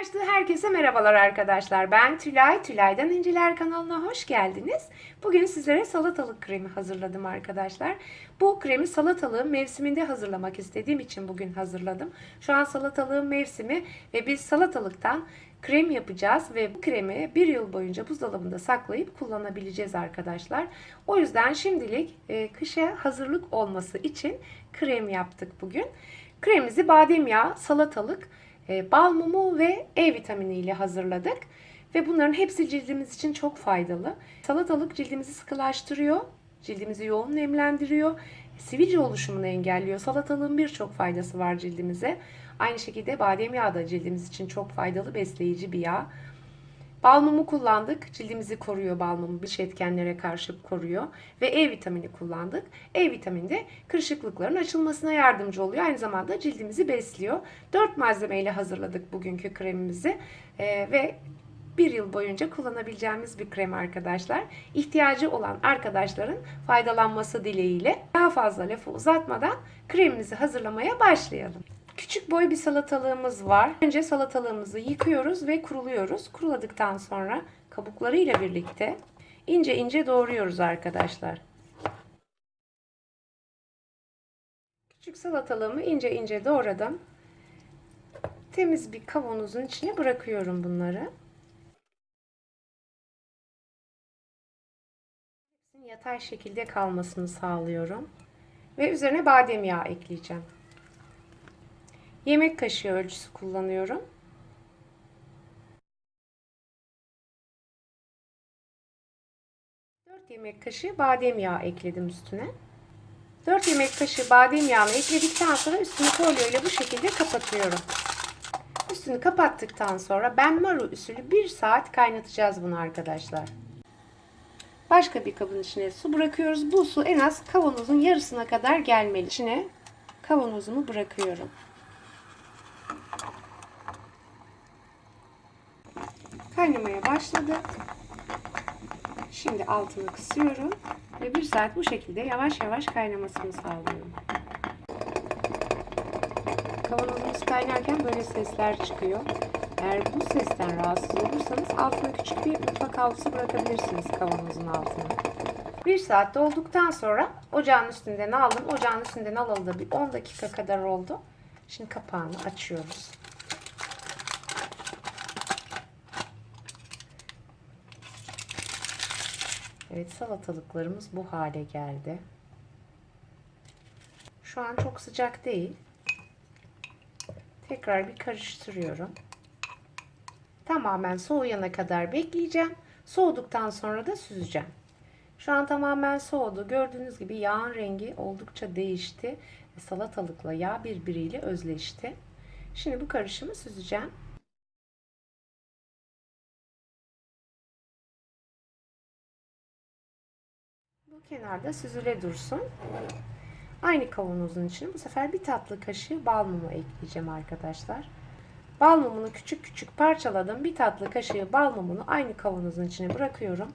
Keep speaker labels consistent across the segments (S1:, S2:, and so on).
S1: Açtığı herkese merhabalar arkadaşlar. Ben Tülay. Tülay'dan İnciler kanalına hoş geldiniz. Bugün sizlere salatalık kremi hazırladım arkadaşlar. Bu kremi salatalığın mevsiminde hazırlamak istediğim için bugün hazırladım. Şu an salatalığın mevsimi ve biz salatalıktan krem yapacağız ve bu kremi bir yıl boyunca buzdolabında saklayıp kullanabileceğiz arkadaşlar. O yüzden şimdilik e, kışa hazırlık olması için krem yaptık bugün. Kremimizi badem yağı, salatalık, bal mumu ve E vitamini ile hazırladık. Ve bunların hepsi cildimiz için çok faydalı. Salatalık cildimizi sıkılaştırıyor, cildimizi yoğun nemlendiriyor, sivilce oluşumunu engelliyor. Salatalığın birçok faydası var cildimize. Aynı şekilde badem yağı da cildimiz için çok faydalı, besleyici bir yağ. Bal mumu kullandık. Cildimizi koruyor bal mumu. Dış etkenlere karşı koruyor. Ve E vitamini kullandık. E vitamini de kırışıklıkların açılmasına yardımcı oluyor. Aynı zamanda cildimizi besliyor. 4 malzemeyle hazırladık bugünkü kremimizi. Ee, ve bir yıl boyunca kullanabileceğimiz bir krem arkadaşlar. İhtiyacı olan arkadaşların faydalanması dileğiyle daha fazla lafı uzatmadan kremimizi hazırlamaya başlayalım. Küçük boy bir salatalığımız var. Önce salatalığımızı yıkıyoruz ve kuruluyoruz. Kuruladıktan sonra kabuklarıyla birlikte ince ince doğruyoruz arkadaşlar. Küçük salatalığımı ince ince doğradım. Temiz bir kavanozun içine bırakıyorum bunları. Yatay şekilde kalmasını sağlıyorum. Ve üzerine badem yağı ekleyeceğim. Yemek kaşığı ölçüsü kullanıyorum. Yemek kaşığı badem yağı ekledim üstüne. 4 yemek kaşığı badem yağını ekledikten sonra üstünü folyo ile bu şekilde kapatıyorum. Üstünü kapattıktan sonra benmaru usulü 1 saat kaynatacağız bunu arkadaşlar. Başka bir kabın içine su bırakıyoruz. Bu su en az kavanozun yarısına kadar gelmeli. İçine kavanozumu bırakıyorum. Kaynamaya başladı. Şimdi altını kısıyorum ve bir saat bu şekilde yavaş yavaş kaynamasını sağlıyorum. Kavanozumuz kaynarken böyle sesler çıkıyor. Eğer bu sesten rahatsız olursanız altına küçük bir mutfak havlusu bırakabilirsiniz kavanozun altına. Bir saat dolduktan sonra ocağın üstünden aldım. Ocağın üstünden alalı da bir 10 dakika kadar oldu. Şimdi kapağını açıyoruz. Evet salatalıklarımız bu hale geldi. Şu an çok sıcak değil. Tekrar bir karıştırıyorum. Tamamen soğuyana kadar bekleyeceğim. Soğuduktan sonra da süzeceğim. Şu an tamamen soğudu. Gördüğünüz gibi yağın rengi oldukça değişti. Salatalıkla yağ birbiriyle özleşti. Şimdi bu karışımı süzeceğim. Kenarda süzüle dursun. Aynı kavanozun içine bu sefer bir tatlı kaşığı bal mumu ekleyeceğim arkadaşlar. Bal mumunu küçük küçük parçaladım. Bir tatlı kaşığı bal mumunu aynı kavanozun içine bırakıyorum.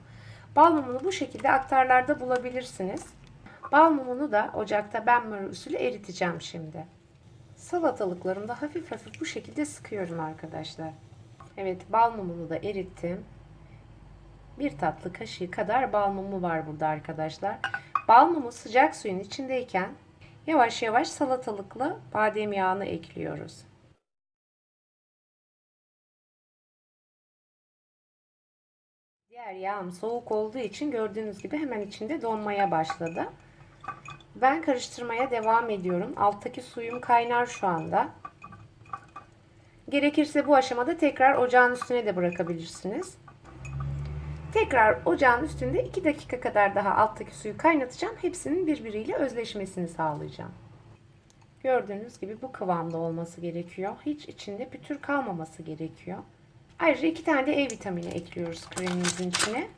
S1: Bal mumunu bu şekilde aktarlarda bulabilirsiniz. Bal mumunu da ocakta benmari usulü eriteceğim şimdi. Salatalıklarımı da hafif hafif bu şekilde sıkıyorum arkadaşlar. Evet bal mumunu da erittim. Bir tatlı kaşığı kadar bal mumu var burada arkadaşlar. Bal mumu sıcak suyun içindeyken yavaş yavaş salatalıkla badem yağını ekliyoruz. Diğer yağım soğuk olduğu için gördüğünüz gibi hemen içinde donmaya başladı. Ben karıştırmaya devam ediyorum. Alttaki suyum kaynar şu anda. Gerekirse bu aşamada tekrar ocağın üstüne de bırakabilirsiniz. Tekrar ocağın üstünde 2 dakika kadar daha alttaki suyu kaynatacağım. Hepsinin birbiriyle özleşmesini sağlayacağım. Gördüğünüz gibi bu kıvamda olması gerekiyor. Hiç içinde pütür kalmaması gerekiyor. Ayrıca iki tane de E vitamini ekliyoruz kremimizin içine.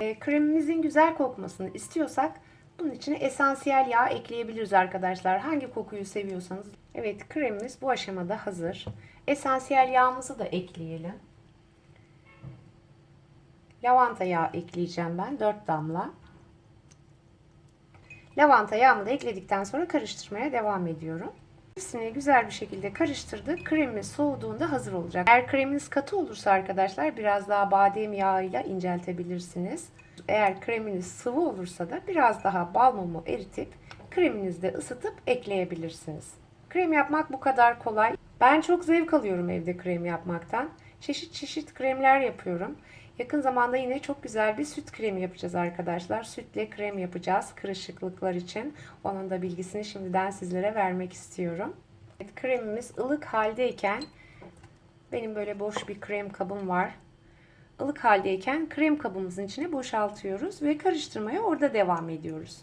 S1: E, kremimizin güzel kokmasını istiyorsak bunun içine esansiyel yağ ekleyebiliriz arkadaşlar. Hangi kokuyu seviyorsanız. Evet kremimiz bu aşamada hazır. Esansiyel yağımızı da ekleyelim. Lavanta yağı ekleyeceğim ben 4 damla. Lavanta yağımı da ekledikten sonra karıştırmaya devam ediyorum. Hepsini güzel bir şekilde karıştırdık. Kremimiz soğuduğunda hazır olacak. Eğer kreminiz katı olursa arkadaşlar biraz daha badem yağıyla inceltebilirsiniz. Eğer kreminiz sıvı olursa da biraz daha bal mumu eritip kreminizde ısıtıp ekleyebilirsiniz. Krem yapmak bu kadar kolay. Ben çok zevk alıyorum evde krem yapmaktan. Çeşit çeşit kremler yapıyorum. Yakın zamanda yine çok güzel bir süt kremi yapacağız arkadaşlar. Sütle krem yapacağız kırışıklıklar için. Onun da bilgisini şimdiden sizlere vermek istiyorum. Evet, kremimiz ılık haldeyken benim böyle boş bir krem kabım var. Ilık haldeyken krem kabımızın içine boşaltıyoruz ve karıştırmaya orada devam ediyoruz.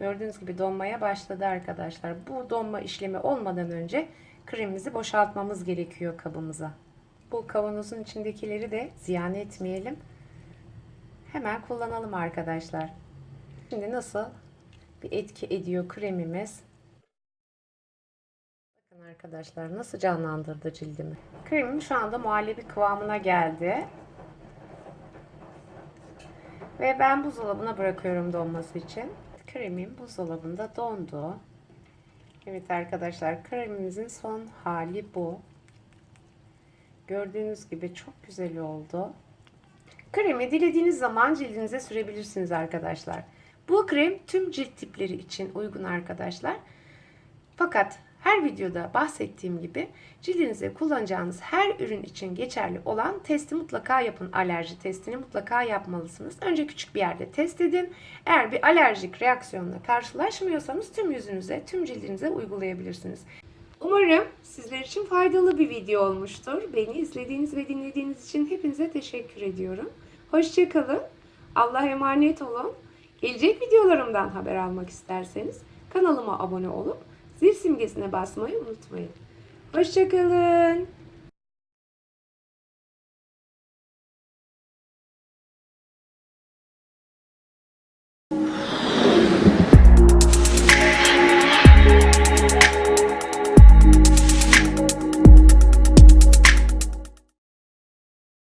S1: Gördüğünüz gibi donmaya başladı arkadaşlar. Bu donma işlemi olmadan önce kremimizi boşaltmamız gerekiyor kabımıza. Bu kavanozun içindekileri de ziyan etmeyelim. Hemen kullanalım arkadaşlar. Şimdi nasıl bir etki ediyor kremimiz? Bakın arkadaşlar nasıl canlandırdı cildimi. Kremim şu anda muhallebi kıvamına geldi. Ve ben buzdolabına bırakıyorum donması için. Kremim buzdolabında dondu. Evet arkadaşlar kremimizin son hali bu. Gördüğünüz gibi çok güzel oldu. Kremi dilediğiniz zaman cildinize sürebilirsiniz arkadaşlar. Bu krem tüm cilt tipleri için uygun arkadaşlar. Fakat her videoda bahsettiğim gibi cildinize kullanacağınız her ürün için geçerli olan testi mutlaka yapın. Alerji testini mutlaka yapmalısınız. Önce küçük bir yerde test edin. Eğer bir alerjik reaksiyonla karşılaşmıyorsanız tüm yüzünüze, tüm cildinize uygulayabilirsiniz. Umarım sizler için faydalı bir video olmuştur. Beni izlediğiniz ve dinlediğiniz için hepinize teşekkür ediyorum. Hoşçakalın. Allah'a emanet olun. Gelecek videolarımdan haber almak isterseniz kanalıma abone olup zil simgesine basmayı unutmayın. Hoşçakalın.